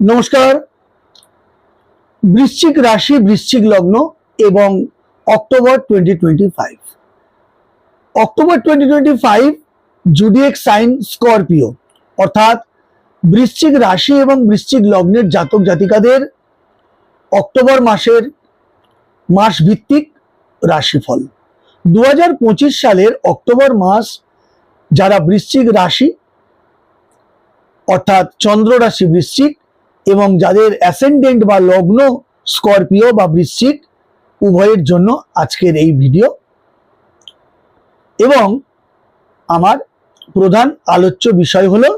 নমস্কার। বৃশ্চিক রাশি, বৃশ্চিক লগ্ন এবং October twenty twenty five October twenty twenty five sign Scorpio অর্থাৎ বৃশ্চিক রাশি এবং বৃশ্চিক লগ্নের জাতক জাতিকাদের অক্টোবর মাসের মাস ভিত্তিক রাশিফল। দু হাজার পঁচিশ সালের অক্টোবর মাস যারা বৃশ্চিক রাশি, অর্থাৎ চন্দ্র রাশি বৃশ্চিক এবং যাদের অ্যাসেন্ডেন্ট বা লগ্ন স্করপিও বা বৃশ্চিক, উভয়ের জন্য আজকের এই ভিডিও এবং আমার প্রধান আলোচ্য বিষয় হলো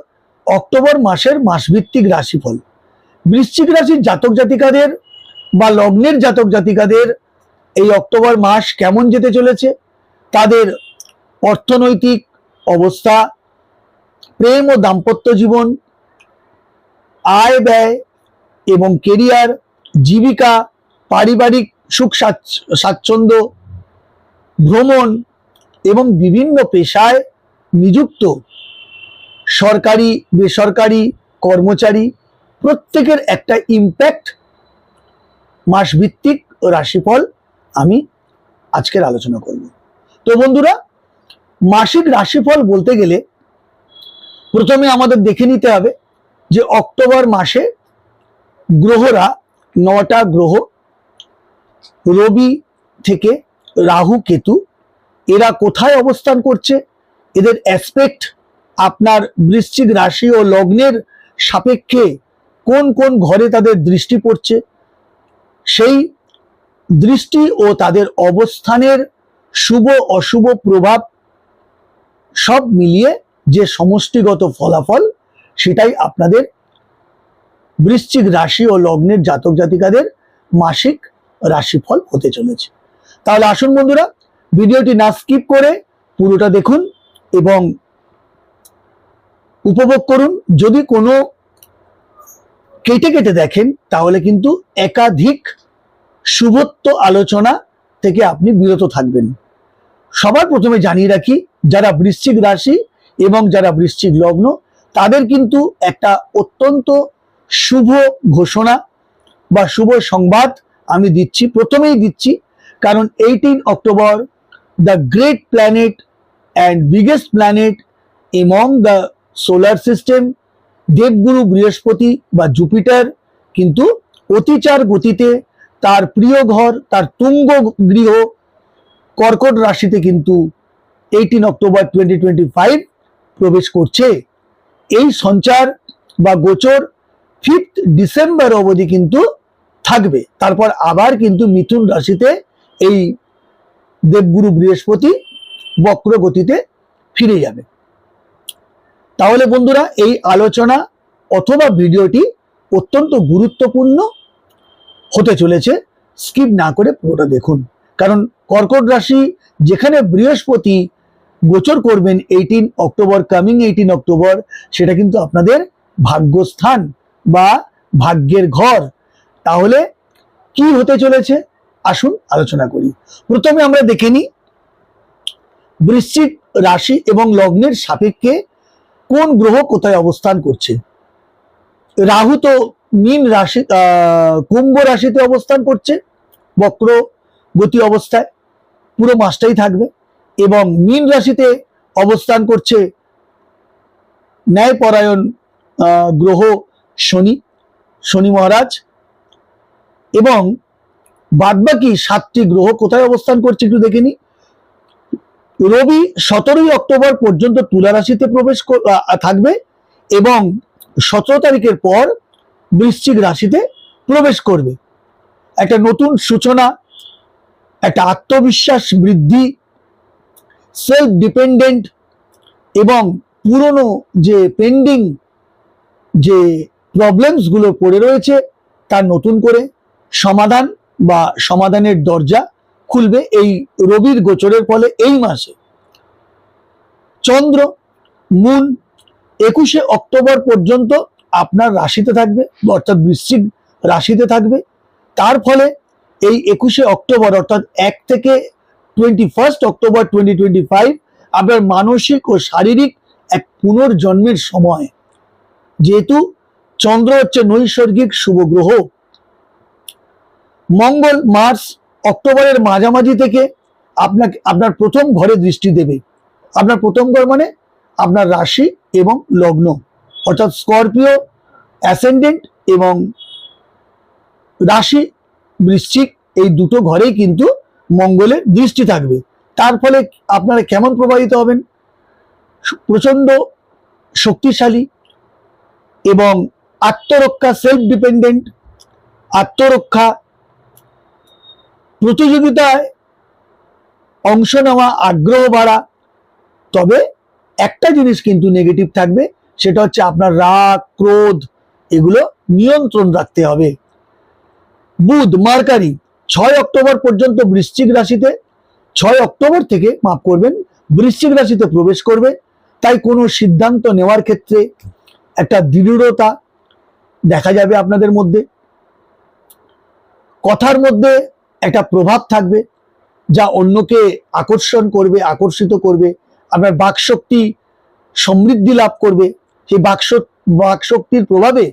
অক্টোবর মাসের মাসভিত্তিক রাশিফল। বৃশ্চিক রাশির জাতক জাতিকাদের বা লগ্নের জাতক জাতিকাদের এই অক্টোবর মাস কেমন যেতে চলেছে? তাদের অর্থনৈতিক অবস্থা, প্রেম ও দাম্পত্য জীবন আয় ব্যয় এবং কেরিয়ার, জীবিকা, পারিবারিক সুখ স্বাচ্ছন্দ্য, ভ্রমণ এবং বিভিন্ন পেশায় নিযুক্ত সরকারি, বেসরকারি কর্মচারী প্রত্যেকের একটা ইম্প্যাক্ট মাসভিত্তিক রাশিফল আমি আজকের আলোচনা করব। তো বন্ধুরা, মাসিক রাশিফল বলতে গেলে প্রথমে আমাদের দেখে নিতে হবে যে অক্টোবর মাসে গ্রহরা নটা গ্রহ, রবি থেকে রাহু কেতু, এরা কোথায় অবস্থান করছে? এদের অ্যাসপেক্ট আপনার বৃশ্চিক রাশি ও লগ্নের সাপেক্ষে কোন কোন ঘরে তাদের দৃষ্টি পড়ছে? সেই দৃষ্টি ও তাদের অবস্থানের শুভ, অশুভ প্রভাব সব মিলিয়ে যে সমষ্টিগত ফলাফল সেটাই আপনাদের বৃশ্চিক রাশি ও লগ্নের জাতক জাতিকাদের মাসিক রাশিফল হতে চলেছে। তাহলে আসুন বন্ধুরা, ভিডিওটি না স্কিপ করে পুরোটা দেখুন এবং উপভোগ করুন। যদি কোনো কেটে কেটে দেখেন, তাহলে কিন্তু একাধিক শুভত্ব আলোচনা থেকে আপনি বিরত থাকবেন। সবার প্রথমে জানিয়ে রাখি, যারা বৃশ্চিক রাশি এবং যারা বৃশ্চিক লগ্ন তাদের কিন্তু একটা অত্যন্ত শুভ ঘোষণা বা শুভ সংবাদ আমি দিচ্ছি, প্রথমেই দিচ্ছি, কারণ eighteen October the great planet and biggest planet among the solar system দেবগুরু বৃহস্পতি বা জুপিটার কিন্তু অতিচার গতিতে তার প্রিয় ঘর, তার তুঙ্গ গৃহ কর্কট রাশিতে কিন্তু eighteen October twenty twenty five প্রবেশ করছে। এই সঞ্চার বা গোচর ফিফথ ডিসেম্বর অবধি কিন্তু থাকবে। তারপর আবার কিন্তু মিথুন রাশিতে এই দেবগুরু বৃহস্পতি বক্র গতিতে ফিরে যাবে। তাহলে বন্ধুরা, এই আলোচনা অথবা ভিডিওটি অত্যন্ত গুরুত্বপূর্ণ হতে চলেছে। স্কিপ না করে পুরোটা দেখুন। কারণ কর্কট রাশি যেখানে বৃহস্পতি গোচর করবেন eighteen October coming eighteen October সেটা কিন্তু আপনাদের ভাগ্যস্থান বা ভাগ্যের ঘর। তাহলে কি হতে চলেছে? আসুন আলোচনা করি। প্রথমে আমরা দেখে নিই বৃশ্চিক রাশি এবং লগ্নের সাপেক্ষে কোন গ্রহ কোথায় অবস্থান করছে। রাহু তো মীন রাশি কুম্ভ রাশিতে অবস্থান করছে বক্র গতি অবস্থায়, পুরো মাসটাই থাকবে। এবং মীন রাশিতে অবস্থান করছে ন্যায়পরায়ণ গ্রহ শনি শনি মহারাজ এবং বাদবাকি সাতটি গ্রহ কোথায় অবস্থান করছে একটু দেখে নি। রবি সতেরোই অক্টোবর পর্যন্ত তুলা রাশিতে প্রবেশ থাকবে এবং সতেরো তারিখের পর বৃশ্চিক রাশিতে প্রবেশ করবে। একটা নতুন সূচনা, একটা আত্মবিশ্বাস বৃদ্ধি সেলফ ডিপেন্ডেন্ট এবং পুরনো যে পেন্ডিং যে প্রবলেমসগুলো পড়ে রয়েছে, তার নতুন করে সমাধান বা সমাধানের দরজা খুলবে এই রবির গোচরের ফলে এই মাসে। চন্দ্র, মুন, একুশে অক্টোবর পর্যন্ত আপনার রাশিতে থাকবে, অর্থাৎ বৃশ্চিক রাশিতে থাকবে। তার ফলে এই একুশে অক্টোবর, অর্থাৎ এক থেকে টোয়েন্টি অক্টোবর টোয়েন্টি আপনার মানসিক ও শারীরিক এক পুনর্জন্মের সময়। যেহেতু চন্দ্র হচ্ছে নৈসর্গিক শুভ গ্রহ। মঙ্গল মার্চ অক্টোবরের মাঝামাঝি থেকে আপনাকে, আপনার প্রথম ঘরে দৃষ্টি দেবে। আপনার প্রথম ঘর মানে আপনার রাশি এবং লগ্ন, অর্থাৎ স্করপিও, অ্যাসেন্ডেন্ট এবং রাশি, বৃশ্চিক এই দুটো ঘরেই কিন্তু মঙ্গলের দৃষ্টি থাকবে। তার ফলে আপনারা কেমন প্রভাবিত হবেন? প্রচণ্ড শক্তিশালী এবং আত্মরক্ষা সেলফ ডিপেন্ডেন্ট আত্মরক্ষা প্রতিযোগিতায় অংশ নেওয়া, আগ্রহ বাড়া। তবে একটা জিনিস কিন্তু নেগেটিভ থাকবে, সেটা হচ্ছে আপনার রাগ, ক্রোধ, এগুলো নিয়ন্ত্রণ রাখতে হবে। বুধ, মার্কারি ছয় অক্টোবর পর্যন্ত বৃশ্চিক রাশিতে, ছয় অক্টোবর থেকে মাফ করবেন, বৃশ্চিক রাশিতে প্রবেশ করবে। তাই কোনো সিদ্ধান্ত নেওয়ার ক্ষেত্রে একটা দৃঢ়তা দেখা যাবে আপনাদের মধ্যে। কথার মধ্যে একটা প্রভাব থাকবে, যা অন্যকে আকর্ষণ করবে, আকর্ষিত করবে। আপনার বাকশক্তি সমৃদ্ধি লাভ করবে। সেই বাকশ, বাকশক্তির প্রভাবে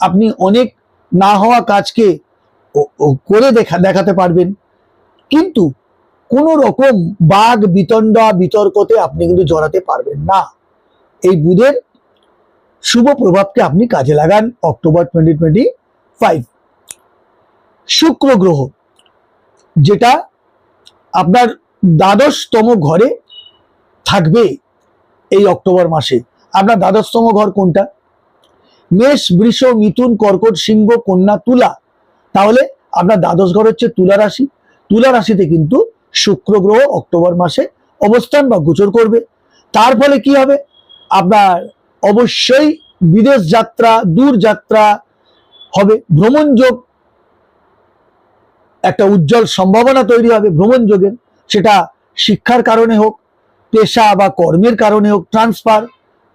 আপনি অনেক না হওয়া কাজকে করে দেখা, দেখাতে পারবেন। কিন্তু কোন রকম বাঘ, বিতণ্ডা, বিতর্কতে আপনি কিন্তু জড়াতে পারবেন না। এই বুধের শুভ প্রভাবকে আপনি কাজে লাগান অক্টোবর টোয়েন্টি টোয়েন্টি ফাইভ শুক্র গ্রহ, যেটা আপনার দ্বাদশতম ঘরে থাকবে এই অক্টোবর মাসে। আপনার দ্বাদশতম ঘর কোনটা? মেষ, বৃষ, মিথুন, কর্কট, সিংহ, কন্যা, তুলা। তাহলে আপনার দ্বাদশ ঘর হচ্ছে তুলা রাশি। তুলা রাশিতে কিন্তু শুক্র গ্রহ অক্টোবর মাসে অবস্থান বা গোচর করবে। তার ফলে কি হবে? আপনার অবশ্যই বিদেশ যাত্রা, দূর যাত্রা হবে। ভ্রমণ যোগ একটা উজ্জ্বল সম্ভাবনা তৈরি হবে ভ্রমণ যোগের সেটা শিক্ষার কারণে হোক, পেশা বা কর্মের কারণে হোক ট্রান্সফার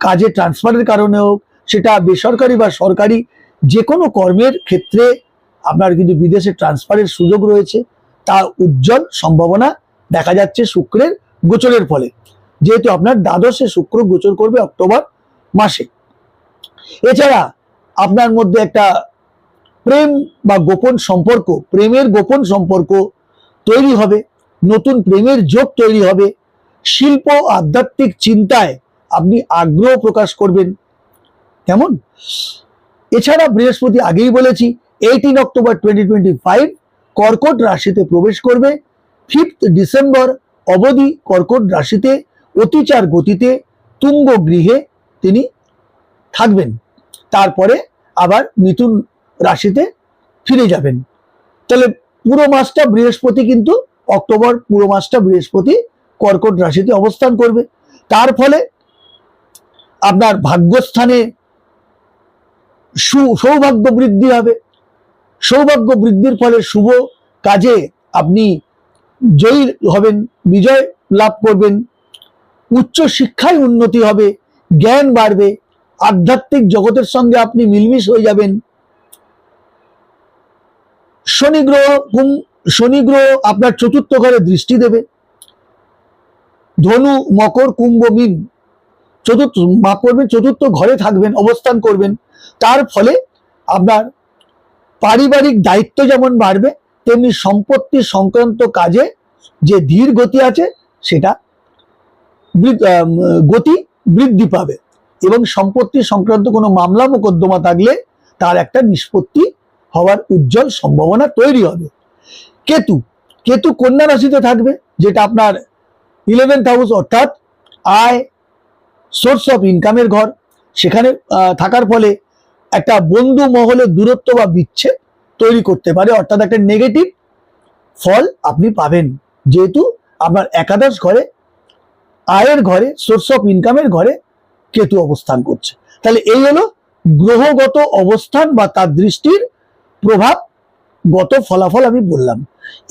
কাজে ট্রান্সফারের কারণে হোক, সেটা বেসরকারি বা সরকারি যে কোনো কর্মের ক্ষেত্রে আপনার কিন্তু বিদেশে ট্রান্সফারের সুযোগ রয়েছে তা উজ্জ্বল সম্ভাবনা দেখা যাচ্ছে শুক্রের গোচরের ফলে। যেহেতু আপনার দ্বাদশে শুক্র গোচর করবে অক্টোবর মাসে। এছাড়া আপনার মধ্যে একটা প্রেম বা গোপন সম্পর্ক, প্রেমের গোপন সম্পর্ক তৈরি হবে, নতুন প্রেমের যোগ তৈরি হবে। শিল্প আধ্যাত্মিক চিন্তায় আপনি আগ্রহ প্রকাশ করবেন। কেমন? এছাড়া বৃহস্পতি আগেই বলেছি এইটিন অক্টোবর টোয়েন্টি ফাইভ কর্কট রাশিতে প্রবেশ করবে। ফিফথ ডিসেম্বর অবধি কর্কট রাশিতে অতিচার গতিতে, তুঙ্গ গৃহে তিনি থাকবেন। তারপরে আবার মিথুন রাশিতে ফিরে যাবেন। তাহলে পুরো মাসটা বৃহস্পতি কিন্তু অক্টোবর পুরো মাসটা বৃহস্পতি কর্কট রাশিতে অবস্থান করবে। তার ফলে আপনার ভাগ্যস্থানে সৌভাগ্য বৃদ্ধি হবে। সৌভাগ্য বৃদ্ধির ফলে শুভ কাজে আপনি জয়ী হবেন, বিজয় লাভ করবেন। উচ্চ শিক্ষায় উন্নতি হবে, জ্ঞান বাড়বে, আধ্যাত্মিক জগতের সঙ্গে আপনি মিলমিশ হয়ে যাবেন। শনি গ্রহ কুম শনি গ্রহ আপনার চতুর্থ ঘরে দৃষ্টি দেবে। ধনু, মকর, কুম্ভ, মিন চতুর্থ মাফ করবেন চতুর্থ ঘরে থাকবেন, অবস্থান করবেন। তার ফলে আপনার পারিবারিক দায়িত্ব যেমন বাড়বে, তেমনি সম্পত্তি সংক্রান্ত কাজে যে ধীর গতি আছে, সেটা গতি বৃদ্ধি পাবে। এবং সম্পত্তি সংক্রান্ত কোনো মামলা মোকদ্দমা থাকলে তার একটা নিষ্পত্তি হওয়ার উজ্জ্বল সম্ভাবনা তৈরি হবে। কেতু কেতু কন্যা রাশিতে থাকবে, যেটা আপনার ইলেভেন্থ হাউস অর্থাৎ আয় সোর্স অফ ইনকামের ঘর। সেখানে থাকার ফলে একটা বন্ধু মহলের দূরত্ব বা বিচ্ছেদ তৈরি করতে পারে, অর্থাৎ একটা নেগেটিভ ফল আপনি পাবেন। যেহেতু আপনার একাদশ ঘরে, আয়ের ঘরে সোর্স অফ ইনকামের ঘরে কেতু অবস্থান করছে। তাহলে এই হলো গ্রহগত অবস্থান বা তার দৃষ্টির প্রভাব গত ফলাফল আমি বললাম।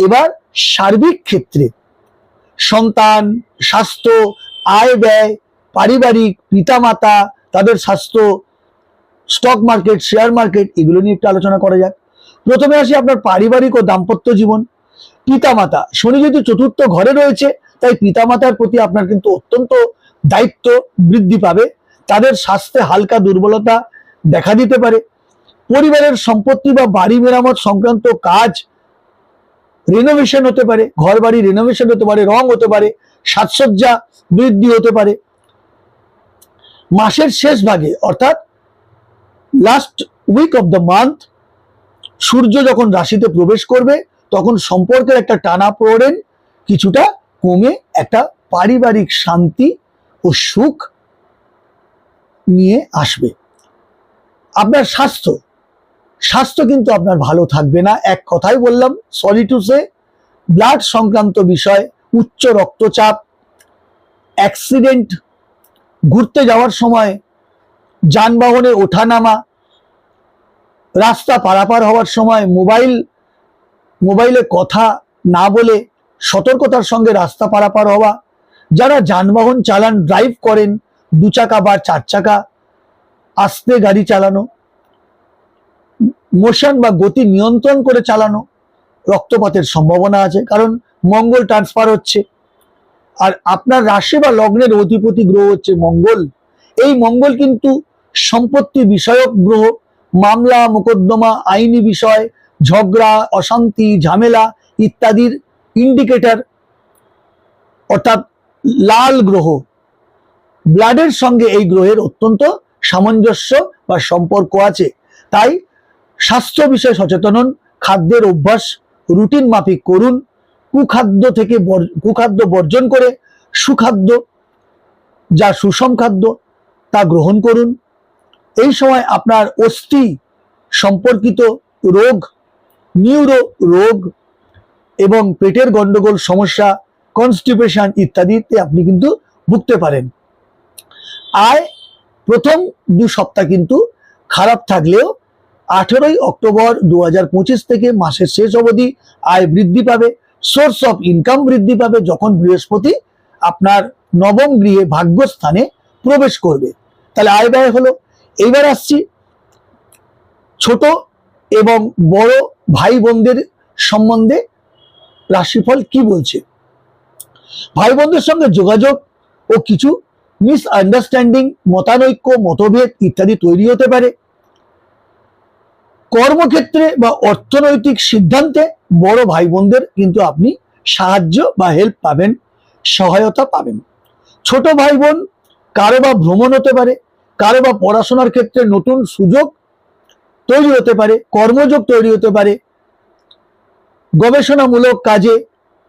এবার সার্বিক ক্ষেত্রে সন্তান, স্বাস্থ্য, আয় ব্যয়, পারিবারিক, পিতামাতা, তাদের স্বাস্থ্য স্টক মার্কেট শেয়ার মার্কেট এগুলো নিয়ে একটু আলোচনা করা যাক। প্রথমে আসি আপনার পারিবারিক ও দাম্পত্য জীবন। পিতামাতা, শনি যেহেতু চতুর্থ ঘরে রয়েছে, তাই পিতামাতার প্রতি আপনার কিন্তু অত্যন্ত দায়িত্ব বৃদ্ধি পাবে। তাদের স্বাস্থ্যে হালকা দুর্বলতা দেখা দিতে পারে। পরিবারের সম্পত্তি বা বাড়ি মেরামত সংক্রান্ত কাজ রিনোভেশন হতে পারে ঘর বাড়ি রিনোভেশন হতে পারে, রং হতে পারে, সাজসজ্জা বৃদ্ধি হতে পারে। মাসের শেষ ভাগে, অর্থাৎ last week of the month সূর্য যখন রাশিতে প্রবেশ করবে, তখন সম্পর্কের একটা টানা পড়েন, কিছুটা কমে একটা পারিবারিক শান্তি ও সুখ নিয়ে আসবে। আপনার স্বাস্থ্য স্বাস্থ্য কিন্তু আপনার ভালো থাকবে না, এক কথাই বললাম সরি টু সে ব্লাড সংক্রান্ত বিষয়, উচ্চ রক্তচাপ অ্যাক্সিডেন্ট ঘুরতে যাওয়ার সময়, যানবাহনে ওঠানামা রাস্তা পারাপার হওয়ার সময় মোবাইল, মোবাইলে কথা না বলে সতর্কতার সঙ্গে রাস্তা পারাপার হওয়া, যারা যানবাহন চালান ড্রাইভ করেন, দু চাকা বা চার চাকা, আস্তে গাড়ি চালানো মোশন বা গতি নিয়ন্ত্রণ করে চালানো রক্তপাতের সম্ভাবনা আছে। কারণ মঙ্গল ট্রান্সফার হচ্ছে। আর আপনার রাশি বা লগ্নের অধিপতি গ্রহ হচ্ছে মঙ্গল। এই মঙ্গল কিন্তু সম্পত্তি বিষয়ক গ্রহ। মামলা, মোকদ্দমা, আইনি বিষয়, ঝগড়া, অশান্তি, ঝামেলা ইত্যাদির ইন্ডিকেটর অর্থাৎ লাল গ্রহ ব্লাডের সঙ্গে এই গ্রহের অত্যন্ত সামঞ্জস্য বা সম্পর্ক আছে। তাই স্বাস্থ্য বিষয়ে সচেতন খাদ্যের অভ্যাস, রুটিন মাফিক করুন, কুখাদ্য থেকে কুখাদ্য বর্জন করে সুখাদ্য, যা সুষম খাদ্য, তা গ্রহণ করুন। এই সময় আপনার অস্থি সম্পর্কিত রোগ, নিউরো রোগ এবং পেটের গন্ডগোল, সমস্যা কনস্টিপেশন ইত্যাদিতে আপনি কিন্তু ভুগতে পারেন। আয় প্রথম দু সপ্তাহ কিন্তু খারাপ থাকলেও আঠেরোই অক্টোবর দু হাজার পঁচিশ থেকে মাসের শেষ অবধি আয় বৃদ্ধি পাবে সোর্স অফ ইনকাম বৃদ্ধি পাবে যখন বৃহস্পতি আপনার নবম গৃহে ভাগ্যস্থানে প্রবেশ করবে। তাহলে আয় ব্যয় হলো। এইবার আসছি ছোট এবং বড় ভাই বোনদের সম্বন্ধে রাশিফল কি বলছে? ভাই বোনদের সঙ্গে যোগাযোগ ও কিছু মিস আন্ডারস্ট্যান্ডিং মতানৈক্য, মতভেদ ইত্যাদি তৈরি হতে পারে। কর্মক্ষেত্রে বা অর্থনৈতিক সিদ্ধান্তে বড় ভাই বোনদের কিন্তু আপনি সাহায্য বা হেল্প পাবেন, সহায়তা পাবেন। ছোট ভাই বোন কারও বা ভ্রমণ হতে পারে কারও বা পড়াশোনার ক্ষেত্রে নতুন সুযোগ তৈরি হতে পারে, কর্মযোগ তৈরি হতে পারে, গবেষণামূলক কাজে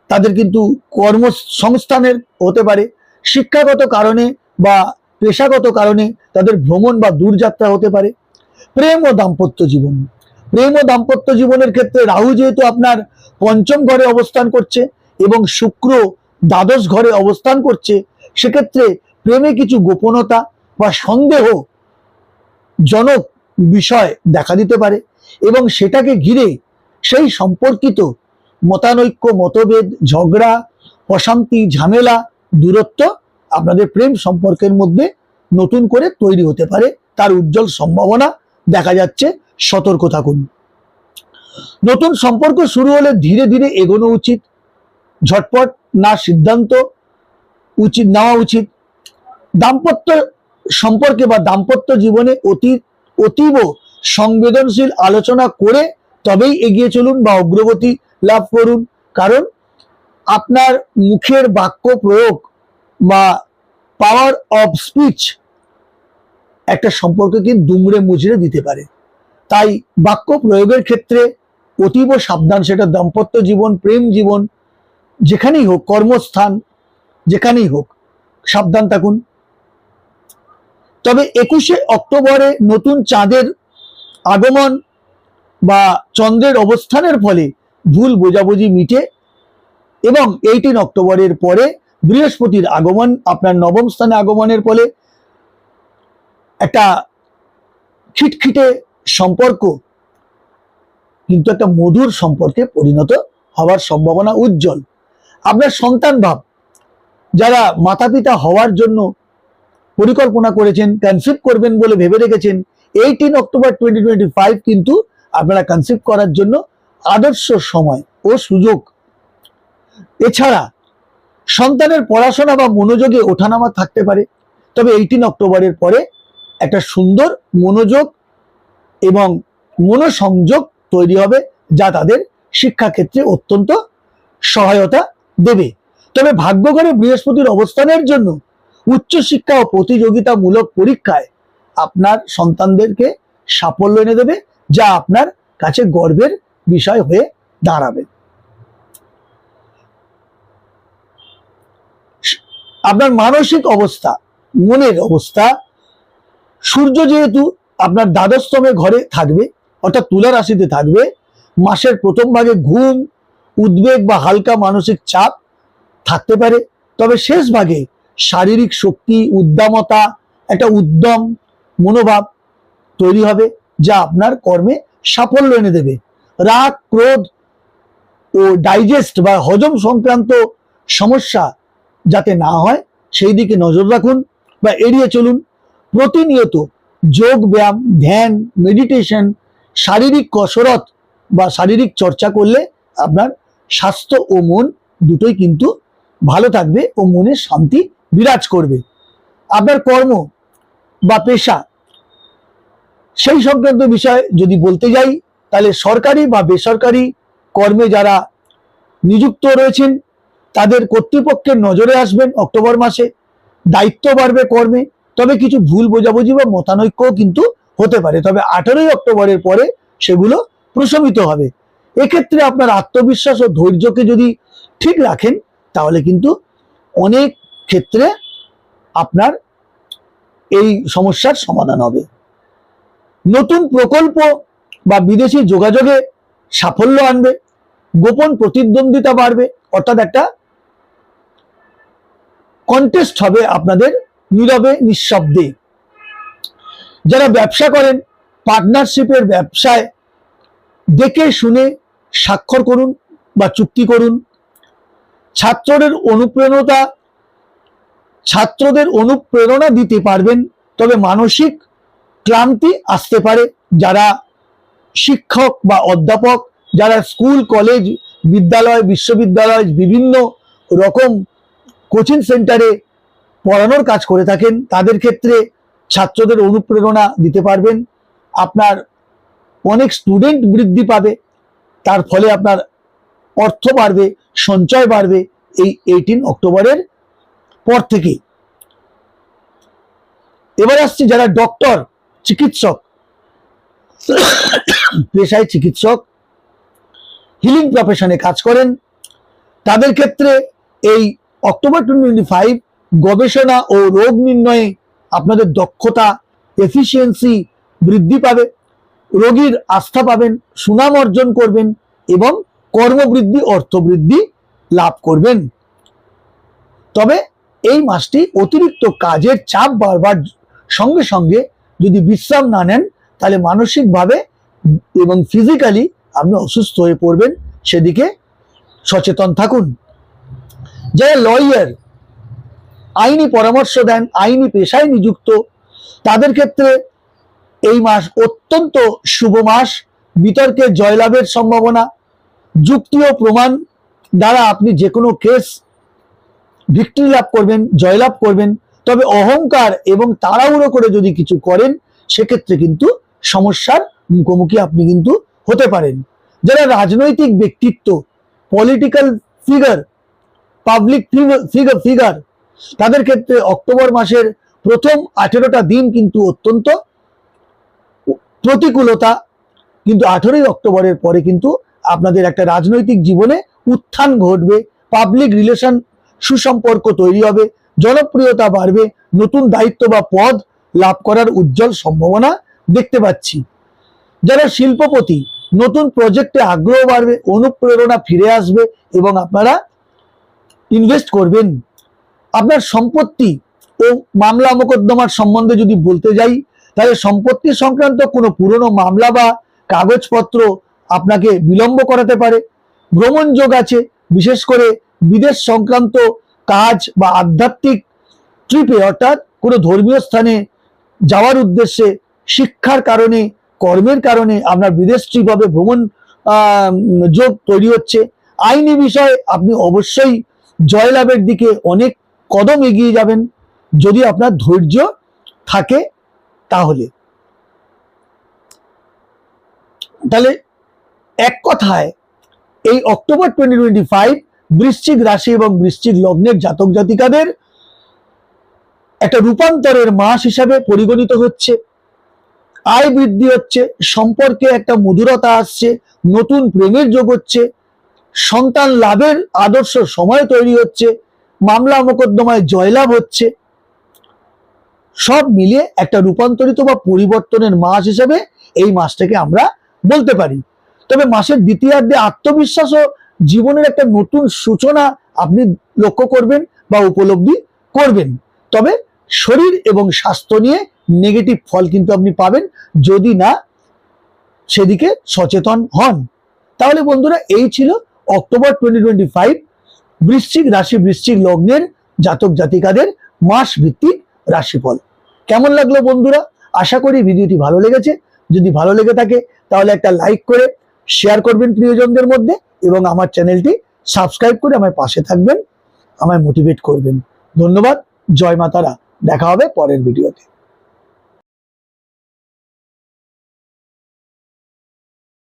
তাদের কিন্তু কর্মসংস্থানের হতে পারে, শিক্ষাগত কারণে বা পেশাগত কারণে তাদের ভ্রমণ বা দূরযাত্রা হতে পারে, প্রেম ও দাম্পত্য জীবন। প্রেম ও দাম্পত্য জীবনের ক্ষেত্রে রাহু যেহেতু আপনার পঞ্চম ঘরে অবস্থান করছে এবং শুক্র দ্বাদশ ঘরে অবস্থান করছে, সেক্ষেত্রে প্রেমে কিছু গোপনতা বা সন্দেহ জনক বিষয় দেখা দিতে পারে এবং সেটাকে ঘিরে সেই সম্পর্কিত মতানৈক্য, মতভেদ, ঝগড়া, অশান্তি, ঝামেলা, দূরত্ব আপনাদের প্রেম সম্পর্কের মধ্যে নতুন করে তৈরি হতে পারে। তার উজ্জ্বল সম্ভাবনা দেখা যাচ্ছে। সতর্ক থাকুন। নতুন সম্পর্ক শুরু হলে ধীরে ধীরে এগোনো উচিত। ঝটপট না সিদ্ধান্ত উচিত, নেওয়া উচিত। দাম্পত্য সম্পর্কে বা দাম্পত্য জীবনে অতি, অতীব সংবেদনশীল আলোচনা করে তবেই এগিয়ে চলুন বা অগ্রগতি লাভ করুন। কারণ আপনার মুখের বাক্য প্রয়োগ বা পাওয়ার অফ স্পিচ একটা সম্পর্ককে দুমড়ে মুচড়ে দিতে পারে। তাই বাক্য প্রয়োগের ক্ষেত্রে অতীব সাবধান, সেটা দাম্পত্য জীবন, প্রেম জীবন, যেখানেই হোক, কর্মস্থান, যেখানেই হোক, সাবধান থাকুন। তবে একুশে অক্টোবরে নতুন চাঁদের আগমন বা চন্দ্রের অবস্থানের ফলে ভুল বোঝাবুঝি মিটে এবং এইটিন অক্টোবরের পরে বৃহস্পতির আগমন, আপনার নবম স্থানে আগমনের ফলে একটা খিটখিটে সম্পর্ক, কিন্তু একটা মধুর সম্পর্কে পরিণত হওয়ার সম্ভাবনা উজ্জ্বল। আপনার সন্তান ভাব, যারা মাতা পিতা হওয়ার জন্য পরিকল্পনা করেছেন কনসিভ করবেন বলে ভেবে রেখেছেন eighteen October twenty twenty five কিন্তু আপনারা কনসিভ করার জন্য আদর্শ সময় ও সুযোগ। এছাড়া সন্তানের পড়াশোনা বা মনোযোগে ওঠানামা থাকতে পারে, তবে এইটিন অক্টোবরের পরে একটা সুন্দর মনোযোগ এবং মনোসংযোগ তৈরি হবে যা তাদের শিক্ষাক্ষেত্রে অত্যন্ত সহায়তা দেবে। তবে ভাগ্যঘরে বৃহস্পতির অবস্থানের জন্য উচ্চশিক্ষা ও প্রতিযোগিতামূলক পরীক্ষায় আপনার সন্তানদেরকে সাফল্য এনে দেবে, যা আপনার কাছে গর্বের বিষয় হয়ে দাঁড়াবে। আপনার মানসিক অবস্থা, মনের অবস্থা, সূর্য যেহেতু আপনার দ্বাদশতমে ঘরে থাকবে, অর্থাৎ তুলা রাশিতে থাকবে, মাসের প্রথম ভাগে ঘুম, উদ্বেগ বা হালকা মানসিক চাপ থাকতে পারে, তবে শেষ ভাগে শারীরিক শক্তি, উদ্দামতা, একটা উদ্যম, মনোভাব তৈরি হবে, যা আপনার কর্মে সাফল্য এনে দেবে। রাগ, ক্রোধ ও ডাইজেস্ট বা হজম সংক্রান্ত সমস্যা যাতে না হয়, সেই দিকে নজর রাখুন বা এড়িয়ে চলুন। প্রতিনিয়ত যোগ ব্যায়াম, ধ্যান মেডিটেশন শারীরিক কসরত বা শারীরিক চর্চা করলে আপনার স্বাস্থ্য ও মন দুটোই কিন্তু ভালো থাকবে ও মনের শান্তি বিরাজ করবে। আপনার কর্ম বা পেশা, সেই সংক্রান্ত বিষয় যদি বলতে যাই, তাহলে সরকারি বা বেসরকারি কর্মে যারা নিযুক্ত রয়েছেন, তাদের কর্তৃপক্ষের নজরে আসবেন অক্টোবর মাসে। দায়িত্ব বাড়বে কর্মে, তবে কিছু ভুল বোঝাবুঝি বা মতানৈক্য কিন্তু হতে পারে। তবে আঠারোই অক্টোবরের পরে সেগুলো প্রশমিত হবে। এক্ষেত্রে আপনার আত্মবিশ্বাস ও ধৈর্যকে যদি ঠিক রাখেন, তাহলে কিন্তু অনেক ক্ষেত্রে আপনার এই সমস্যার সমাধান হবে। নতুন প্রকল্প বা বিদেশি যোগাযোগে সাফল্য আনবে, গোপন প্রতিদ্বন্দ্বিতা বাড়বে, অর্থাৎ একটা কন্টেস্ট হবে আপনাদের নীরবে, নিঃশব্দে। যারা ব্যবসা করেন পার্টনারশিপের ব্যবসায় দেখে শুনে স্বাক্ষর করুন বা চুক্তি করুন। ছাত্রদের অনুপ্রেরণতা ছাত্রদের অনুপ্রেরণা দিতে পারবেন, তবে মানসিক ক্লান্তি আসতে পারে। যারা শিক্ষক বা অধ্যাপক, যারা স্কুল, কলেজ, বিদ্যালয়, বিশ্ববিদ্যালয়, বিভিন্ন রকম কোচিং সেন্টারে পড়ানোর কাজ করে থাকেন, তাদের ক্ষেত্রে ছাত্রদের অনুপ্রেরণা দিতে পারবেন। আপনার অনেক স্টুডেন্ট বৃদ্ধি পাবে, তার ফলে আপনার অর্থ বাড়বে, সঞ্চয় বাড়বে এই এইটিন অক্টোবরের পর থেকে এবার আসছে যারা ডক্টর চিকিৎসক, পেশায় চিকিৎসক হিলিং প্রফেশনে কাজ করেন, তাদের ক্ষেত্রে এই অক্টোবর টোয়েন্টি ফাইভ গবেষণা ও রোগ নির্ণয়ে আপনাদের দক্ষতা এফিসিয়েন্সি বৃদ্ধি পাবে, রোগীর আস্থা পাবেন, সুনাম অর্জন করবেন এবং কর্মবৃদ্ধি, অর্থবৃদ্ধি লাভ করবেন। তবে এই মাসটি অতিরিক্ত কাজের চাপ বাড়বার সঙ্গে সঙ্গে যদি বিশ্রাম না নেন, তাহলে মানসিকভাবে এবং ফিজিক্যালি আপনি অসুস্থ হয়ে পড়বেন। সেদিকে সচেতন থাকুন। যারা লয়ার আইনি পরামর্শ দেন, আইনি পেশায় নিযুক্ত, তাদের ক্ষেত্রে এই মাস অত্যন্ত শুভ মাস। বিতর্কে জয়লাভের সম্ভাবনা, যুক্তি ও প্রমাণ দ্বারা আপনি যে কোনো কেস ভিক্টরি লাভ করবেন জয়লাভ করবেন। তবে অহংকার এবং তাড়াহুড়ো করে যদি কিছু করেন, সেক্ষেত্রে কিন্তু সমস্যার মুখোমুখি আপনি কিন্তু হতে পারেন। যারা রাজনৈতিক ব্যক্তিত্ব political figure public figure figure তাদের ক্ষেত্রে অক্টোবর মাসের প্রথম আঠেরোটা দিন কিন্তু অত্যন্ত প্রতিকূলতা। কিন্তু আঠেরোই অক্টোবরের পরে কিন্তু আপনাদের একটা রাজনৈতিক জীবনে উত্থান ঘটবে। পাবলিক রিলেশন সুসম্পর্ক তৈরি হবে, জনপ্রিয়তা বাড়বে, নতুন দায়িত্ব বা পদ লাভ করার উজ্জ্বল সম্ভাবনা দেখতে পাচ্ছি। যারা শিল্পপতি, নতুন প্রজেক্টে আগ্রহ বাড়বে, অনুপ্রেরণা ফিরে আসবে এবং আপনারা ইনভেস্ট করবেন। আপনার সম্পত্তি ও মামলা মোকদ্দমার সম্বন্ধে যদি বলতে যাই, তাহলে সম্পত্তি সংক্রান্ত কোনো পুরনো মামলা বা কাগজপত্র আপনাকে বিলম্ব করাতে পারে। ভ্রমণ যোগ আছে, বিশেষ করে বিদেশ সংক্রান্ত কাজ বা আধ্যাত্মিক ট্রিপে অর্থাৎ কোনো ধর্মীয় স্থানে যাওয়ার উদ্দেশ্যে শিক্ষার কারণে, কর্মের কারণে আপনার বিদেশ ট্রিপ হবে, ভ্রমণ যোগ তৈরি হচ্ছে। আইনি বিষয়ে আপনি অবশ্যই জয়লাভের দিকে অনেক কদম এগিয়ে যাবেন। যদি আপনার ধৈর্য থাকে তাহলে। তাহলে এক কথায়, এই অক্টোবর টোয়েন্টি টোয়েন্টি ফাইভ বৃশ্চিক রাশি এবং বৃশ্চিক লগ্নের জাতক জাতিকাদের একটা রূপান্তরের মাস হিসাবে পরিগণিত হচ্ছে। আয় বৃদ্ধি হচ্ছে, সম্পর্কে একটা মধুরতা আসছে, নতুন প্রেমের যোগ হচ্ছে, সন্তান লাভের আদর্শ সময় তৈরি হচ্ছে, মামলা মোকদ্দমায় জয়লাভ হচ্ছে। সব মিলিয়ে একটা রূপান্তরিত বা পরিবর্তনের মাস হিসেবে এই মাসটাকে আমরা বলতে পারি। তবে মাসের দ্বিতীয়ার্ধে আত্মবিশ্বাস ও জীবনের একটা নতুন সূচনা আপনি লক্ষ্য করবেন বা উপলব্ধি করবেন। তবে শরীর এবং স্বাস্থ্য নিয়ে নেগেটিভ ফল কিন্তু আপনি পাবেন যদি না সেদিকে সচেতন হন। তাহলে বন্ধুরা, এই ছিল অক্টোবর টোয়েন্টি টোয়েন্টি ফাইভ বৃশ্চিক রাশি বৃশ্চিক লগ্নের জাতক জাতিকাদের মাস ভিত্তিক রাশিফল। কেমন লাগল বন্ধুরা? আশা করি ভিডিওটি ভালো লেগেছে। যদি ভালো লেগে থাকে, তাহলে একটা লাইক করে শেয়ার করবেন প্রিয়জনদের মধ্যে এবং আমার চ্যানেলটি সাবস্ক্রাইব করে আমার পাশে থাকবেন, আমায় মোটিভেট করবেন। ধন্যবাদ, জয় মাতারা। দেখা হবে পরের ভিডিওতে।